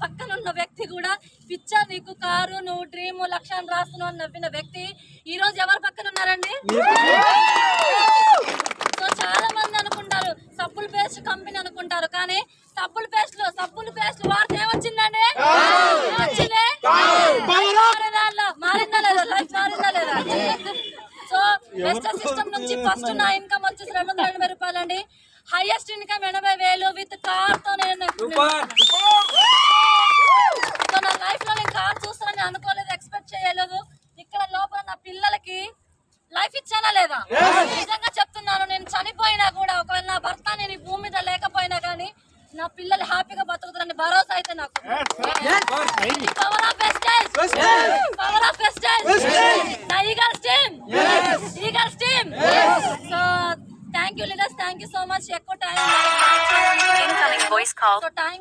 పక్కన ఉన్న వ్యక్తి కూడా పిచ్చా నీకు కారు నువ్వు డ్రీమ్ లక్ష్యాన్ని రాస్తున్నావు అని నవ్విన వ్యక్తి ఈ రోజు ఎవరు పక్కన ఉన్నారండి సో చాలా మంది అనుకుంటారు సబ్బుల పేస్ట్ కంపెనీ అనుకుంటారు. కానీ సబ్బుల పేస్ట్ సబ్బుల పేస్ట్ వాడితే ఏమొచ్చిందండి? వచ్చింది మారిందా లేదా లైఫ్ మారిందా లేదా సో బెస్ట్ సిస్టమ్ నుంచి ఫస్ట్ నా ఇన్కమ్ వచ్చేసి రెండు వందల ఎనభై రూపాయలు అండి హైయెస్ట్ ఇన్కమ్ ఎనభై వేలు విత్ కార్తో నేను సో నా లైఫ్లో నేను కార్ చూస్తానని చేయలేదు. ఇక్కడ లోపల నా పిల్లలకి లైఫ్ ఇచ్చానా లేదా? నిజంగా చెప్తున్నాను నేను చనిపోయినా కూడా ఒకవేళ నా భర్త నేను ఈ భూమి మీద లేకపోయినా కానీ నా పిల్లలు హ్యాపీగా బతుకుతారని భరోసా అయితే నాకు. Power of wastage power of wastage నా eagles team eagles team so thank you leaders thank you so much ఎక్కువ టైం. So time